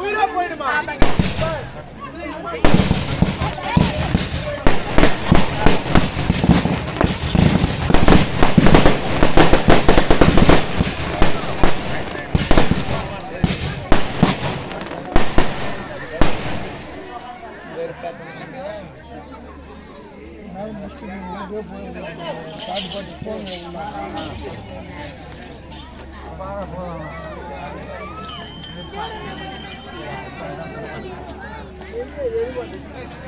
உயிரா போயிடுமா Thank you. நேரம் முடிச்சுட்டு முடியவே முடியாது சத்தியமா முடியாது முடியாது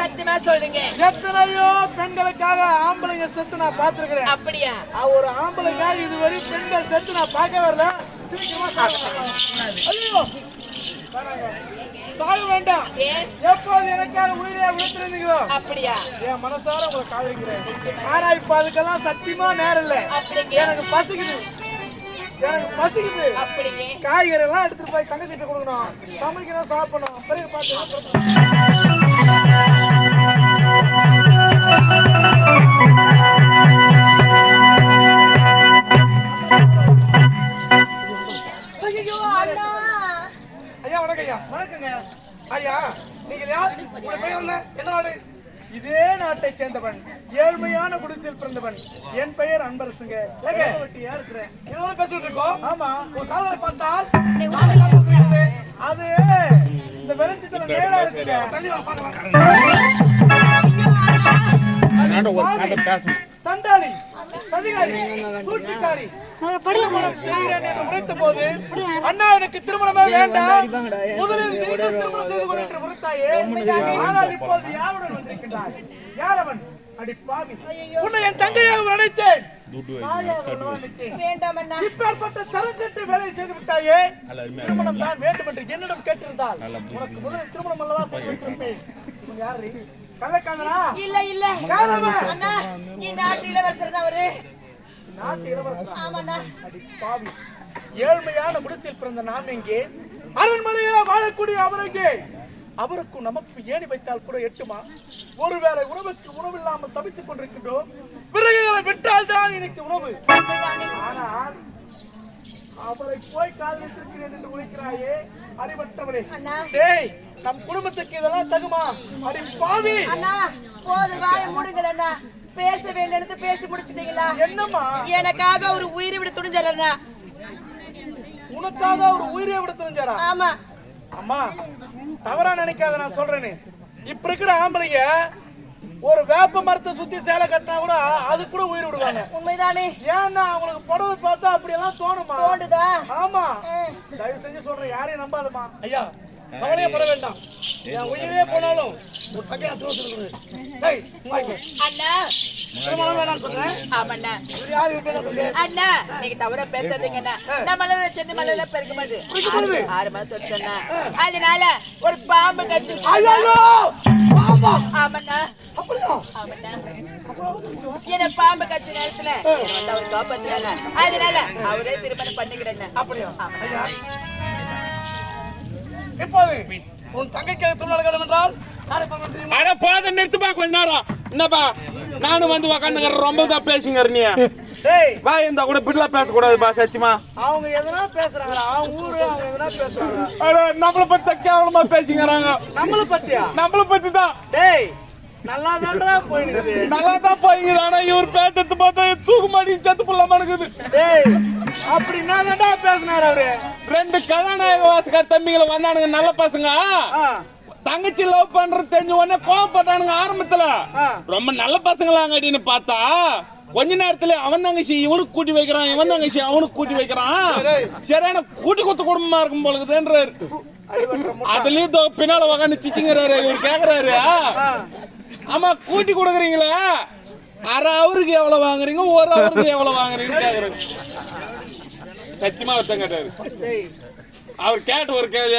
சத்தியமா சொல்றீங்க எத்தனையோ பெண்களுக்காக ஆம்பளைங்க செத்து நான் பார்த்திருக்கிறேன். அப்படியா? ஒரு ஆம்பளைக்காக இதுவரை பெண்கள் செத்து நான் பார்க்க வரல. ஐயோ. சாக வேண்டாம். எப்போது எனக்காக உயிரை விழுத்திருந்தீங்களோ அப்படியா? என் மனசார உங்களை காதலிக்கிறேன். ஆனா இப்ப அதுக்கெல்லாம் சத்தியமா நேரம் இல்ல. எனக்கு பசிக்குது. எனக்கு பசிக்குது. காய்கறி எல்லாம் எடுத்துட்டு போய் தங்கச்சிட்ட கொடுக்கணும். சமைக்கணும் சாப்பிடணும். பிறகு பார்த்து இதே நாட்டை சேர்ந்தவன் ஏழ்மையான குடிசையில் பிறந்தவன். என் பெயர் அன்பரசுங்க. வெட்டியா இருக்கிறேன் பேசிட்டு இருக்கோம். ஆமா. ஒரு காதலை பார்த்தால். அது வெளிச்சத்துல மேல இருக்குங்க. தள்ளி வா பார்க்கலாம் சண்டாளி. சதிகாரி. சூழ்ச்சிக்காரி திருமணம் செய்கிறேன் என்று உரைத்த போது அண்ணா எனக்கு திருமணமே வேண்டாம். முதலில் திருமணம் செய்து கொள் என்று உரைத்தாயே. ஆனால் இப்போது யாருடன் வந்திருக்கின்றாய்? யார் அவன்? அடி பாவி உன்னை என் தங்கையாக நினைத்தேன் இப்பேற்பட்ட தரங்கட்டு வேலை செய்து விட்டாயே. திருமணம் தான் வேண்டும் என்று என்னிடம் கேட்டிருந்தால் உனக்கு முதலில் திருமணம் அல்லவா செய்து வைத்திருப்பேன். யாரு கள்ளக்காதனா இல்ல இல்ல. அண்ணா நீ நாட்டு இளவரசர் தான் அவரு. நாட்டு இளவரசன் ஆமாண்ணா. அடி பாவி ஏழ்மையான குடிசையில் பிறந்த நாம் எங்கே அரண்மனையில வாழக்கூடிய அவர் எங்கே அவருக்கும் நமக்கு ஏணி வைத்தால் கூட எட்டுமா? ஒருவேளை உணவுக்கு உணவில்லாமல் தவித்துக் கொண்டிருக்கின்றோம். விறகுகளை விட்டால் தான் எனக்கு உணவு? ஆனால் அவரை போய் காதலித்திருக்கிறேன் என்று உழைக்கிறாயே அறிவற்றவரே டேய் நம் குடும்பத்துக்கு இதெல்லாம் தகுமா? அடி பாவி. அண்ணா போது வாய மூடுங்கள் அண்ணா. பேச வேண்டியது பேசி முடிச்சிட்டீங்களா? என்னம்மா? எனக்காக ஒரு உயிரை விட துணிஞ்சார் அண்ணா. உனக்காக ஒரு உயிரை விட தெரிஞ்சாரா ஆமா. அம்மா தவறா நினைக்காத நான் சொல்றேன்னு இப்ப இருக்கிற ஆம்பளைங்க ஒரு வேப்ப மரத்தை சுத்தி சேலை கட்டினா கூட அது கூட உயிர் விடுவாங்க. உண்மைதானே? ஏன்னா அவங்களுக்கு புடவை பார்த்தா அப்படி எல்லாம் தோணுமா? தோண்டுதா ஆமா. தயவு செஞ்சு சொல்றேன் யாரையும் நம்பாதம்மா. ஐயா கவலையே பட வேண்டாம். என் உயிரே போனாலும் ஒரு மாதம் தொட்டேண்ணா அதனால ஒரு பாம்பு கடிச்சு. என்ன பாம்பு கடிச்ச நேரத்துல அவர் காப்பாத்துறாங்க. அதனால அவரே திருமணம் பண்ணிக்கிறேன் அப்படியா? இப்போது உன் தங்கைக்காக திருமணம் வேண்டும் என்றால்? அட போத நிறுத்துப்பா கொஞ்ச நேரம். என்னப்பா நானும் வந்து உக்காந்துக்கிறேன் ரொம்ப தான் பேசுங்க நீ வா இந்த கூட பிள்ளை பேசக்கூடாதுப்பா சத்தியமா. அவங்க எதனா பேசுறாங்களா? அவங்க ஊரு அவங்க எதனா பேசுறாங்க அட நம்மள பத்தி கேவலமா பேசிக்கிறாங்க. நம்மள பத்தியா? நம்மள பத்தி தான். டேய் நல்லா தான்டா போயினுக்குது. நல்லா தான் போய்க்குது ஆனா இவர் பேசுறது பார்த்தா தூக்கு மாட்டி செத்து டேய் அப்படி தான்டா பேசினாரு அவரு? ரெண்டு கதாநாயக வாசகர் தம்பிகளை வந்தானுங்க நல்ல பசங்க. தங்கச்சி லவ் பண்றது தெரிஞ்ச உடனே கோவப்பட்டானுங்க ஆரம்பத்துல. ரொம்ப நல்ல பசங்களாங்கடின்னு பார்த்தா. கொஞ்ச நேரத்துல அவன் தங்கச்சி இவனுக்கு கூட்டி வைக்கிறான் இவன் தங்கச்சி அவனுக்கு கூட்டி வைக்கிறான். சரியான கூட்டி கொத்து குடும்பமா இருக்கும் முட்டை. அதுலயும் பின்னால உக்காந்து சிச்சிங்கிறாரு இவர் கேக்குறாரு. ஆமா கூட்டி கொடுக்குறீங்களே? அரை அவருக்கு எவ்வளவு வாங்குறீங்க ஒரு அவருக்கு எவ்வளவு வாங்குறீங்கன்னு கேக்குறாரு. சத்தியமா ஒருத்தன் கேட்டாரு. அவர் கேட்ட ஒரு கேள்வி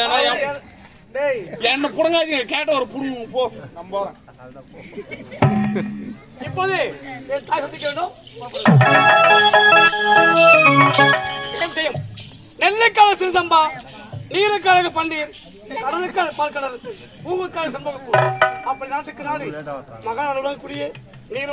என்ன புடுங்காதீங்க கேட்ட ஒரு புடுங்க போ நான் போறேன் இப்போது என் தாய் சந்திக்க வேண்டும். செய்யும் நீருக்காக பன்னீர் கடலுக்காக பால்கடல் பூவுக்காக சம்பவம் அப்படி நாட்டுக்கு நாடு. மகாநாடு கூடிய நீர்